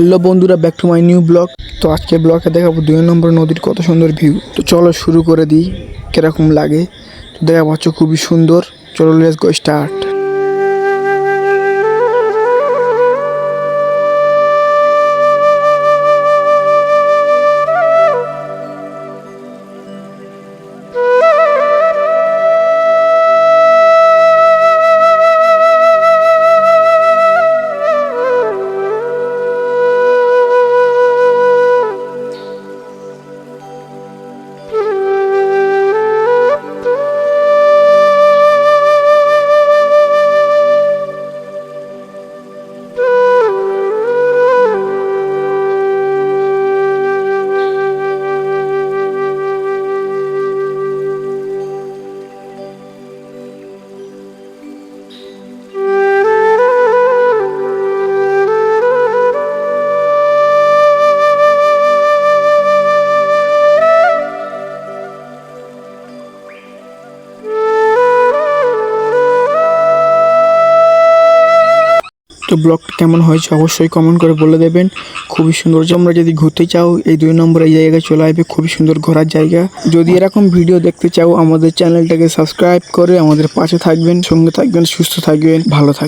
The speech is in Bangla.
হ্যালো বন্ধুরা, back to my new blog. তো আজকে ব্লগে দেখাবো দুই নম্বর নদীর কত সুন্দর ভিউ। তো চলো শুরু করে দিই, কীরকম লাগে। তো দেখা পাচ্ছ খুবই সুন্দর। চলো লেস গো স্টার্ট তো ব্লগটা কেমন হয়েছে অবশ্যই কমেন্ট করে বলে দেবেন। খুবই সুন্দর তোমরা যদি ঘুরতে চাও, এই দুই নম্বর এই জায়গায় চলে আসবে। খুবই সুন্দর ঘোরার জায়গা। যদি এরকম ভিডিও দেখতে চাও, আমাদের চ্যানেলটাকে সাবস্ক্রাইব করে আমাদের পাশে থাকবেন, সঙ্গে থাকবেন, সুস্থ থাকবেন, ভালো থাকবেন।